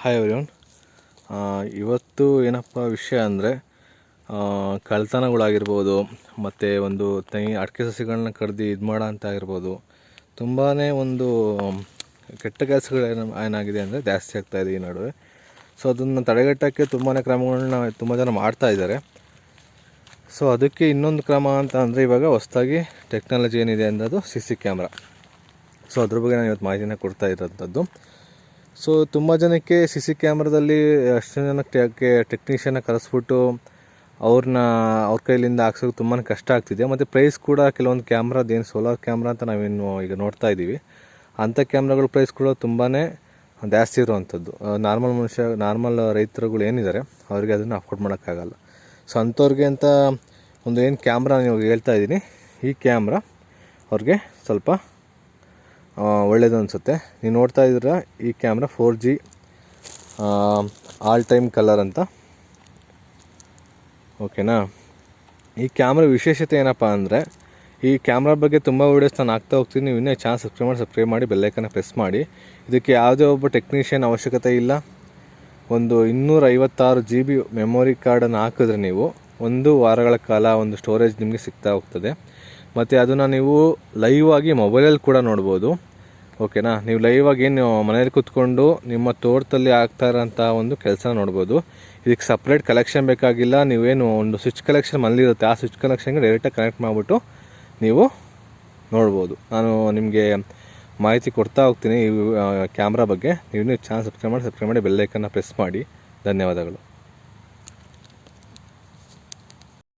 Hi everyone ಇವತ್ತು ಏನಪ್ಪ ವಿಷಯ ಅಂದರೆ ಕಳ್ತನಗಳಾಗಿರ್ಬೋದು, ಮತ್ತು ಒಂದು ತೆಂಗಿ ಅಡಿಕೆ ಸಸಿಗಳನ್ನ ಕಡ್ದು ಇದು ಮಾಡೋ ಅಂತ ಆಗಿರ್ಬೋದು ತುಂಬಾ ಒಂದು, ಕೆಟ್ಟ ಕೆಲಸಗಳು ಏನು, ಏನಾಗಿದೆ ಅಂದರೆ ಜಾಸ್ತಿ ಆಗ್ತಾಯಿದೆ ಈ ನಡುವೆ. ಸೊ ಅದನ್ನು ತಡೆಗಟ್ಟೋಕ್ಕೆ ತುಂಬಾ ಕ್ರಮಗಳನ್ನ ತುಂಬ ಜನ ಮಾಡ್ತಾಯಿದ್ದಾರೆ ಸೊ ಅದಕ್ಕೆ ಇನ್ನೊಂದು ಕ್ರಮ ಅಂತ ಅಂದರೆ ಇವಾಗ ಹೊಸ್ದಾಗಿ ಟೆಕ್ನಾಲಜಿ ಏನಿದೆ ಅನ್ನೋದು ಸಿ ಸಿ ಕ್ಯಾಮ್ರಾ. ಸೊ ಅದ್ರ ಬಗ್ಗೆ ನಾನು ಇವತ್ತು ಮಾಹಿತಿನ ಕೊಡ್ತಾ ಇರೋಂಥದ್ದು ಸೊ ತುಂಬ ಜನಕ್ಕೆ ಸಿ ಸಿ ಕ್ಯಾಮ್ರಾದಲ್ಲಿ ಅಷ್ಟು ಜನಕ್ಕೆ ಟೆಕ್ನಿಷಿಯನ್ನ ಕರೆಸ್ಬಿಟ್ಟು ಅವ್ರನ್ನ ಅವ್ರ ಕೈಲಿಂದ ಹಾಕ್ಸೋಕೆ ತುಂಬಾ ಕಷ್ಟ ಆಗ್ತಿದೆ. ಮತ್ತು ಪ್ರೈಸ್ ಕೂಡ ಕೆಲವೊಂದು ಕ್ಯಾಮ್ರಾದ ಏನು ಸೋಲಾರ್ ಕ್ಯಾಮ್ರಾ ಅಂತ ನಾವೇನು ಈಗ ನೋಡ್ತಾ ಇದ್ದೀವಿ. ಅಂಥ ಕ್ಯಾಮ್ರಾಗಳ ಪ್ರೈಸ್ ಕೂಡ ತುಂಬಾ ಜಾಸ್ತಿ ಇರುವಂಥದ್ದು. ನಾರ್ಮಲ್ ಮನುಷ್ಯ ನಾರ್ಮಲ್ ರೈತರುಗಳು ಏನಿದ್ದಾರೆ, ಅವರಿಗೆ ಅದನ್ನು ಅಫೋರ್ಡ್ ಮಾಡೋಕ್ಕಾಗಲ್ಲ. ಸೊ ಅಂಥವ್ರಿಗೆ ಅಂತ ಒಂದು ಏನು ಕ್ಯಾಮ್ರಾ ನೀವು ಹೇಳ್ತಾ ಇದ್ದೀನಿ. ಈ ಕ್ಯಾಮ್ರಾ ಅವ್ರಿಗೆ ಸ್ವಲ್ಪ ಒಳ್ಳೆಯದು ಅನಿಸುತ್ತೆ. ನೀವು ನೋಡ್ತಾ ಇದ್ದೀರ ಈ camera four G all time colour ಅಂತ. ಓಕೆನಾ ಈ ಕ್ಯಾಮ್ರಾ ವಿಶೇಷತೆ ಏನಪ್ಪ ಅಂದರೆ, ಈ ಕ್ಯಾಮ್ರಾ ಬಗ್ಗೆ ತುಂಬ ವೀಡಿಯೋಸ್ ನಾನು ಹಾಕ್ತಾ ಹೋಗ್ತೀನಿ. ನೀವು ಇನ್ನೇ ಚಾನಲ್ ಸಬ್ಸ್ಕ್ರೈಬ್ ಮಾಡಿ ಸಬ್ಸ್ಕ್ರೈಬ್ ಮಾಡಿ ಬೆಲ್ಲೈಕನ್ನ ಪ್ರೆಸ್ ಮಾಡಿ. ಇದಕ್ಕೆ ಯಾವುದೇ ಒಬ್ಬ ಟೆಕ್ನಿಷಿಯನ್ ಅವಶ್ಯಕತೆ ಇಲ್ಲ. ಒಂದು ಇನ್ನೂರೈವತ್ತಾರು ಜಿ ಬಿ ಮೆಮೊರಿ ಕಾರ್ಡನ್ನು ಹಾಕಿದ್ರೆ ನೀವು ಒಂದು ವಾರಗಳ ಕಾಲ ಒಂದು ಸ್ಟೋರೇಜ್ ನಿಮಗೆ ಸಿಗ್ತಾ ಹೋಗ್ತದೆ. ಮತ್ತು ಅದನ್ನು ನೀವು ಲೈವ್ ಆಗಿ ಮೊಬೈಲಲ್ಲಿ ಕೂಡ ನೋಡ್ಬೋದು. ಓಕೆನಾ? ನೀವು ಲೈವ್ ಆಗಿ ಏನು ಮನೇಲಿ ಕೂತ್ಕೊಂಡು ನಿಮ್ಮ ತೋಟದಲ್ಲಿ ಆಗ್ತಾ ಇರೋಂಥ ಒಂದು ಕೆಲಸ ನೋಡ್ಬೋದು. ಇದಕ್ಕೆ ಸಪ್ರೇಟ್ ಕಲೆಕ್ಷನ್ ಬೇಕಾಗಿಲ್ಲ. ನೀವೇನು ಒಂದು ಸ್ವಿಚ್ ಕಲೆಕ್ಷನ್ ಮನೇಲಿರುತ್ತೆ ಆ ಸ್ವಿಚ್ ಕಲೆಕ್ಷನ್ಗೆ ಡೈರೆಕ್ಟಾಗಿ ಕನೆಕ್ಟ್ ಮಾಡಿಬಿಟ್ಟು ನೀವು ನೋಡ್ಬೋದು. ನಾನು ನಿಮಗೆ ಮಾಹಿತಿ ಕೊಡ್ತಾ ಹೋಗ್ತೀನಿ ಈ ಕ್ಯಾಮ್ರಾ ಬಗ್ಗೆ. ನೀವು ಚಾನಲ್ ಸಬ್ಸ್ಕ್ರೈಬ್ ಮಾಡಿ ಸಬ್ಸ್ಕ್ರೈಬ್ ಮಾಡಿ ಬೆಲ್ಲೈಕನ್ನ ಪ್ರೆಸ್ ಮಾಡಿ. ಧನ್ಯವಾದಗಳು.